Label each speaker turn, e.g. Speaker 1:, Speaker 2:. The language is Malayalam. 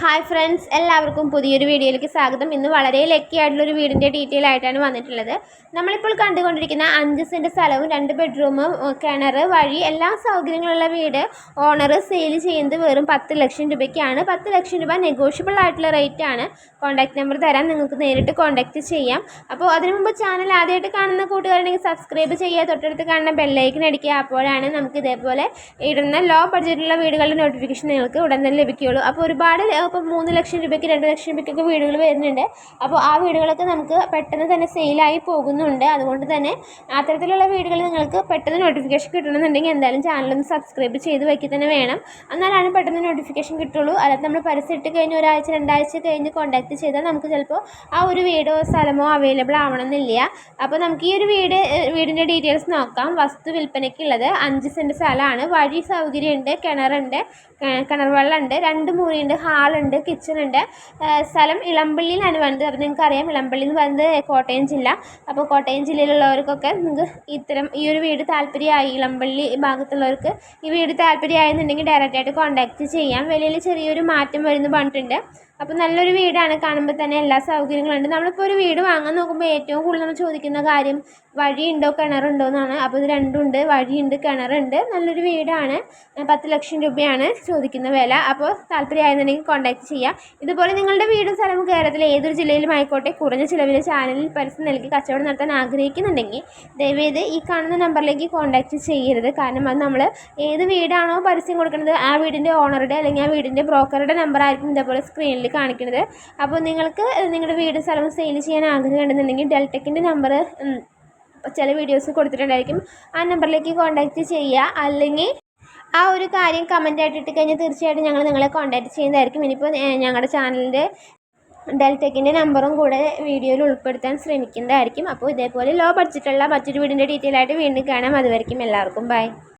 Speaker 1: ഹായ് ഫ്രണ്ട്സ് എല്ലാവർക്കും പുതിയൊരു വീഡിയോയിലേക്ക് സ്വാഗതം. ഇന്ന് വളരെ ലക്കി ആയിട്ടുള്ളൊരു വീടിന്റെ ഡീറ്റെയിൽ ആയിട്ടാണ് വന്നിട്ടുള്ളത്. നമ്മളിപ്പോൾ കണ്ടുകൊണ്ടിരിക്കുന്ന അഞ്ച് സെന്റ് സ്ഥലവും രണ്ട് ബെഡ്റൂമും കിണർ വഴി എല്ലാ സൗകര്യങ്ങളുള്ള വീട് ഓണർ സെയിൽ ചെയ്യുന്നത് വെറും പത്ത് ലക്ഷം രൂപയ്ക്കാണ്. പത്ത് ലക്ഷം രൂപ നെഗോഷ്യബിൾ ആയിട്ടുള്ള റേറ്റ് ആണ്. കോൺടാക്ട് നമ്പർ തരാൻ നിങ്ങൾക്ക് നേരിട്ട് കോൺടാക്റ്റ് ചെയ്യാം. അപ്പോൾ അതിനു മുമ്പ് ചാനൽ ആദ്യമായിട്ട് കാണുന്ന കൂട്ടുകാരുണ്ടെങ്കിൽ സബ്സ്ക്രൈബ് ചെയ്യുക തൊട്ടടുത്ത് കാണുന്ന ബെല്ലൈക്കൻ അടിക്കുക. അപ്പോഴാണ് നമുക്ക് ഇതേപോലെ ഇടുന്ന ലോ ബഡ്ജറ്റിലുള്ള വീടുകളുടെ നോട്ടിഫിക്കേഷൻ നിങ്ങൾക്ക് ഉടൻ തന്നെ ലഭിക്കുകയുള്ളൂ. അപ്പോൾ ഒരുപാട് ഇപ്പോൾ മൂന്ന് ലക്ഷം രൂപയ്ക്ക് രണ്ട് ലക്ഷം രൂപയ്ക്കൊക്കെ വീടുകൾ വരുന്നുണ്ട്. അപ്പോൾ ആ വീടുകളൊക്കെ നമുക്ക് പെട്ടെന്ന് തന്നെ സെയിലായി പോകുന്നുണ്ട്. അതുകൊണ്ട് തന്നെ അത്തരത്തിലുള്ള വീടുകൾ നിങ്ങൾക്ക് പെട്ടെന്ന് നോട്ടിഫിക്കേഷൻ കിട്ടണമെന്നുണ്ടെങ്കിൽ എന്തായാലും ചാനലൊന്ന് സബ്സ്ക്രൈബ് ചെയ്ത് വയ്ക്കുക തന്നെ വേണം. എന്നാലാണ് പെട്ടെന്ന് നോട്ടിഫിക്കേഷൻ കിട്ടുള്ളൂ. അല്ലാതെ നമ്മൾ പരസ്യം ഇട്ട് കഴിഞ്ഞ് ഒരാഴ്ച രണ്ടാഴ്ച കഴിഞ്ഞ് കോൺടാക്ട് ചെയ്താൽ നമുക്ക് ചിലപ്പോൾ ആ ഒരു വീടോ സ്ഥലമോ അവൈലബിൾ ആവണമെന്നില്ല. അപ്പോൾ നമുക്ക് ഈ ഒരു വീട് വീടിന്റെ ഡീറ്റെയിൽസ് നോക്കാം. വസ്തു വിൽപ്പനയ്ക്കുള്ളത് അഞ്ച് സെന്റ് സ്ഥലമാണ്. വഴി സൗകര്യമുണ്ട് കിണറുണ്ട് കിണർ വെള്ളമുണ്ട്. രണ്ട് മുറിയുണ്ട് ഹാളുണ്ട് കിച്ചണുണ്ട് സ്ഥലം ഇളമ്പള്ളിയിലാണ് വേണ്ടത് അപ്പോൾ നിങ്ങൾക്കറിയാം. ഇളമ്പള്ളി എന്ന് പറയുന്നത് കോട്ടയം ജില്ല. അപ്പോൾ കോട്ടയം ജില്ലയിലുള്ളവർക്കൊക്കെ നിങ്ങൾക്ക് ഇത്തരം ഈ ഒരു വീട് താല്പര്യമായി. ഇളമ്പള്ളി ഭാഗത്തുള്ളവർക്ക് ഈ വീട് താല്പര്യമായെന്നുണ്ടെങ്കിൽ ഡയറക്റ്റായിട്ട് കോൺടാക്റ്റ് ചെയ്യാം. വിലയിൽ ചെറിയൊരു മാറ്റം വരുന്നു പറഞ്ഞിട്ടുണ്ട്. അപ്പോൾ നല്ലൊരു വീടാണ്. കാണുമ്പോൾ തന്നെ എല്ലാ സൗകര്യങ്ങളും സൗകര്യങ്ങളുണ്ട്. നമ്മളിപ്പോൾ ഒരു വീട് വാങ്ങാൻ നോക്കുമ്പോൾ ഏറ്റവും കൂടുതൽ നമ്മൾ ചോദിക്കുന്ന കാര്യം വഴിയുണ്ടോ കിണറുണ്ടോ എന്നാണ്. അപ്പോൾ ഇത് രണ്ടുമുണ്ട് വഴിയുണ്ട് കിണറുണ്ട്. നല്ലൊരു വീടാണ്. പത്ത് ലക്ഷം രൂപയാണ് ചോദിക്കുന്ന വില. അപ്പോൾ താല്പര്യമായിരുന്നുണ്ടെങ്കിൽ കോൺടാക്ട് ചെയ്യാം. ഇതുപോലെ നിങ്ങളുടെ വീടും സ്ഥലവും കേരളത്തിലെ ഏതൊരു ജില്ലയിലും ആയിക്കോട്ടെ. കുറഞ്ഞ ചിലവിൽ ചാനലിൽ പരസ്യം നൽകി കച്ചവടം നടത്താൻ ആഗ്രഹിക്കുന്നുണ്ടെങ്കിൽ ദയവേത് ഈ കാണുന്ന നമ്പറിലേക്ക് കോൺടാക്റ്റ് ചെയ്യരുത്. കാരണം അത് നമ്മൾ ഏത് വീടാണോ പരസ്യം കൊടുക്കുന്നത് ആ വീടിന്റെ ഓണറുടെ അല്ലെങ്കിൽ ആ വീടിന്റെ ബ്രോക്കറുടെ നമ്പറായിരിക്കും ഇതേപോലെ സ്ക്രീനിൽ കാണിക്കുന്നത് അപ്പോൾ നിങ്ങൾക്ക് നിങ്ങളുടെ വീടും സ്ഥലവും സെയിൽ ചെയ്യാൻ ആഗ്രഹം ഉണ്ടെന്നുണ്ടെങ്കിൽ ഡെൽടെക്കിന്റെ നമ്പർ ചില വീഡിയോസ് കൊടുത്തിട്ടുണ്ടായിരിക്കും. ആ നമ്പറിലേക്ക് കോൺടാക്റ്റ് ചെയ്യുക. അല്ലെങ്കിൽ ആ ഒരു കാര്യം കമന്റ് ആയിട്ട് ഇട്ട് കഴിഞ്ഞാൽ തീർച്ചയായിട്ടും ഞങ്ങൾ നിങ്ങളെ കോൺടാക്റ്റ് ചെയ്യുന്നതായിരിക്കും. ഇനിയിപ്പോൾ ഞങ്ങളുടെ ചാനലിന്റെ ഡെൽടെക്കിന്റെ നമ്പറും കൂടെ വീഡിയോയിൽ ഉൾപ്പെടുത്താൻ ശ്രമിക്കുന്നതായിരിക്കും. അപ്പോൾ ഇതേപോലെ ലോ ബഡ്ജറ്റുള്ള മറ്റൊരു വീടിന്റെ ഡീറ്റെയിൽ ആയിട്ട് വീണ്ടും കാണാം. അതുവരെയും എല്ലാവർക്കും. ബൈ